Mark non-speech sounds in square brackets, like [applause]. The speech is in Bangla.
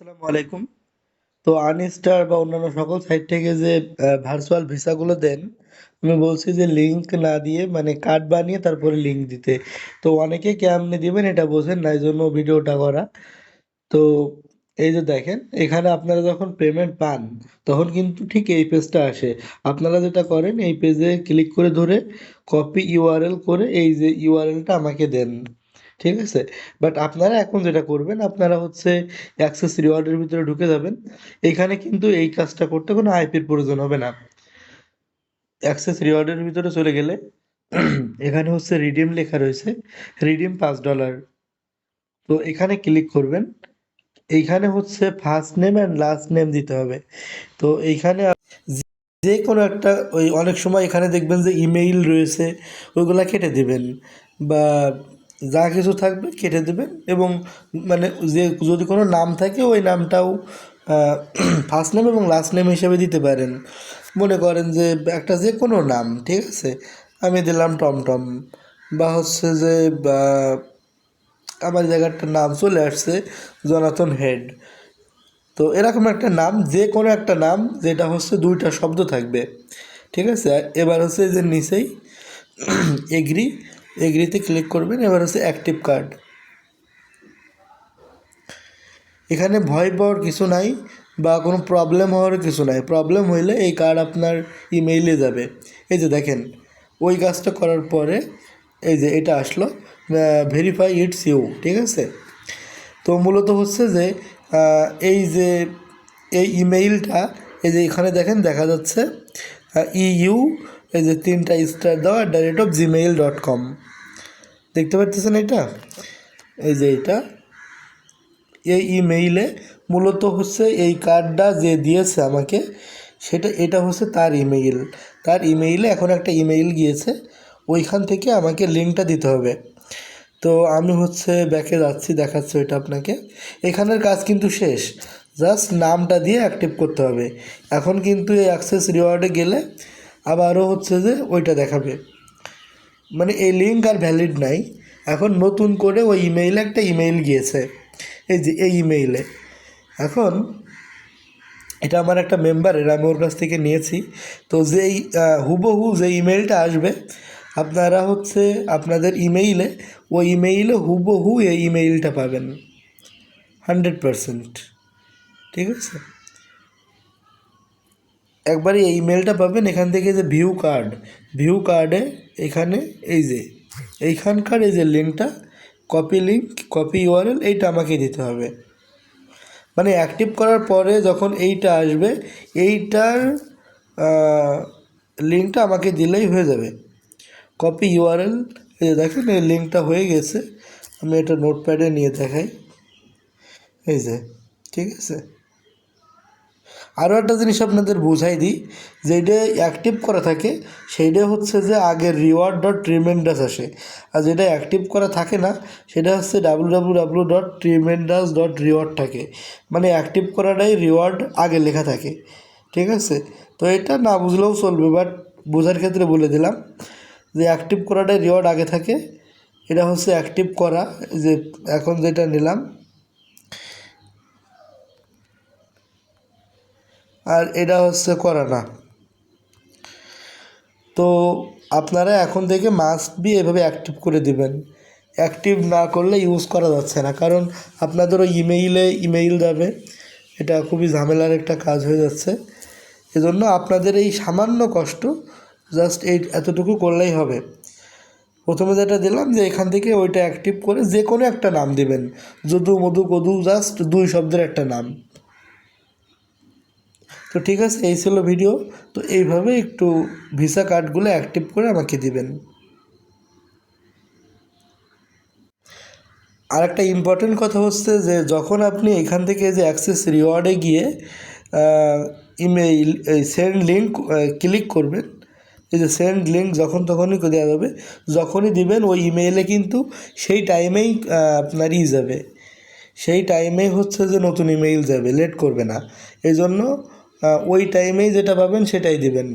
আসসালামু আলাইকুম। তো আনস্টার বা অন্যান্য সকল সাইট থেকে যে ভার্চুয়াল ভিসাগুলো দেন, আমি বলছি যে লিঙ্ক না দিয়ে মানে কার্ড বানিয়ে তারপরে লিঙ্ক দিতে। তো অনেকে কেমনে দিবেন এটা বোঝেন না এই জন্য ভিডিওটা করা। তো এই যে দেখেন, এখানে আপনারা যখন পেমেন্ট পান, তখন কিন্তু ঠিক এই পেজটা আসে। আপনারা যেটা করেন, এই পেজে ক্লিক করে ধরে কপি ইউআরএল করে এই যে ইউআরএলটা আমাকে দেন। ঠিক আছে? বাট আপনারা এখন যেটা করবেন, আপনারা হচ্ছে অ্যাক্সেস রিওয়ার্ডের ভিতরে ঢুকে যাবেন। এখানে কিন্তু এই কাজটা করতে কোনো আইপির প্রয়োজন হবে না। অ্যাক্সেস রিওয়ার্ডের ভিতরে চলে গেলে [clears throat] এখানে হচ্ছে রিডিম লেখা রয়েছে। রিডিম পাঁচ ডলার তো এখানে ক্লিক করবেন। এইখানে হচ্ছে first name and last name দিতে হবে। তো এইখানে যে কোনো একটা ওই অনেক সময় এখানে দেখবেন যে ইমেইল রয়েছে, ওইগুলা কেটে দিবেন। বা যা কিছু থাকবে কেটে দেবেন এবং মানে যে যদি কোনো নাম থাকে ওই নামটাও ফার্স্ট নেম এবং লাস্ট নেম হিসেবে দিতে পারেন। মনে করেন যে একটা যে কোনো নাম, ঠিক আছে? আমি দিলাম টমটম বা হচ্ছে যে আমার জায়গাটার নাম চলে আসছে জনাথন হেড। তো এরকম একটা নাম, যে কোনো একটা নাম যেটা হচ্ছে দুইটা শব্দ থাকবে, ঠিক আছে? এবার হচ্ছে যে নিচেই, এগ্রি এগ্রিতে ক্লিক করবেন, এবার হচ্ছে অ্যাক্টিভ কার্ড এখানে ভয় পাওয়ার কিছু নাই বা কোনো প্রবলেম হওয়ার কিছু নাই। প্রবলেম হইলে এই কার্ড আপনার ইমেইলে যাবে। এই যে দেখেন, ওই কাজটা করার পরে এই যে এটা আসলো ভেরিফাই ইটস ইউ ঠিক আছে? তো মূলত হচ্ছে যে এই যে, এই ইমেইলটা এই যে এখানে দেখেন দেখা যাচ্ছে ইউ এই যে তিনটা স্টার দেওয়া the rate of Gmail dot com দেখতে পাচ্ছেন এটা? এই যে এটা। এই ইমেইলে মূলত হচ্ছে এই কার্ডটা যে দিয়েছে আমাকে, সেটা, এটা হচ্ছে তার ইমেইল তার ইমেইলে এখন একটা ইমেইল গিয়েছে, ওইখান থেকে আমাকে লিঙ্কটা দিতে হবে। তো আমি হচ্ছে ব্যাকে যাচ্ছি, দেখাচ্ছি ওইটা আপনাকে। এখানের কাজ কিন্তু শেষ। জাস্ট নামটা দিয়ে অ্যাক্টিভ করতে হবে। এখন কিন্তু এই অ্যাক্সেস রিওয়ার্ডে গেলে আবারও হচ্ছে যে ওইটা দেখাবে। মানে এই লিঙ্ক আর ভ্যালিড নাই। এখন নতুন করে ওই ইমেইলে একটা ইমেইল গিয়েছে। এই যে, এই ইমেইলে এখন এটা আমার একটা মেম্বারের আমি ওর কাছ থেকে নিয়েছি। তো যেই হুবহু যে ইমেইলটা আসবে, আপনারা হচ্ছে আপনাদের ইমেইলে ওই ইমেইলে হুবহু এই ইমেইলটা পাবেন। হান্ড্রেড পারসেন্ট ঠিক আছে? একবারে এই ইমেলটা পাবেন, এখান থেকে যে ভিউ কার্ড ভিউ কার্ডে এখানে এই যে, এইখানকার এই যে লিঙ্কটা কপি লিঙ্ক কপি ইউআরএল এইটা আমাকে দিতে হবে। মানে অ্যাক্টিভ করার পরে যখন এইটা আসবে, এইটার লিঙ্কটা আমাকে দিলেই হয়ে যাবে। কপি ইউআরএল এই যে দেখেন, এই লিঙ্কটা হয়ে গেছে। আমি এটা নোটপ্যাডে নিয়ে দেখাই। এই যে, ঠিক আছে? আরও একটা জিনিস আপনাদের বোঝাই দিই যেটা অ্যাক্টিভ করা থাকে, সেইটা হচ্ছে যে আগের রিওয়ার্ড ডট ট্রিমেন্ডাস আসে। আর যেটা অ্যাক্টিভ করা থাকে না, সেটা হচ্ছে W W W dot tremendous dot reward থাকে। মানে অ্যাক্টিভ করাটাই রিওয়ার্ড আগে লেখা থাকে। ঠিক আছে? তো এটা না বুঝলেও চলবে বাট বোঝার ক্ষেত্রে বলে দিলাম যে অ্যাক্টিভ করাটাই রিওয়ার্ড আগে থাকে। এটা হচ্ছে অ্যাক্টিভ করা, যে এখন যেটা নিলাম আর এটা হচ্ছে করা না তো আপনারা এখন থেকে মাস্ক বি এভাবে অ্যাক্টিভ করে দিবেন। অ্যাক্টিভ না করলে ইউজ করা যাচ্ছে না। কারণ আপনাদের ওই ইমেইলে ইমেইল যাবে। এটা খুবই ঝামেলার একটা কাজ হয়ে যাচ্ছে। এজন্য আপনাদের এই সামান্য কষ্ট জাস্ট এই এতটুকু করলেই হবে। প্রথমে যেটা দিলাম যে এখান থেকে ওইটা অ্যাক্টিভ করে যে কোনো একটা নাম দিবেন। যদু মধু কদু জাস্ট দুই শব্দের একটা নাম। তো ঠিক আছে, এই ছিল ভিডিও তো এইভাবে একটু ভিসা কার্ডগুলো অ্যাক্টিভ করে আমাকে দিবেন। আর একটা ইম্পর্টেন্ট কথা হচ্ছে যে, যখন আপনি এখান থেকে যে অ্যাক্সেস রিওয়ার্ডে গিয়ে ইমেইল সেন্ড লিঙ্ক ক্লিক করবেন, এই যে সেন্ড লিঙ্ক যখন তখনই দেওয়া যাবে, যখনই দিবেন ওই ইমেইলে কিন্তু সেই টাইমেই আপনার ই যাবে। সেই টাইমেই হচ্ছে যে নতুন ইমেইল যাবে লেট করবে না। এই জন্য ওই টাইমেই যেটা পাবেন সেটাই দিবেন।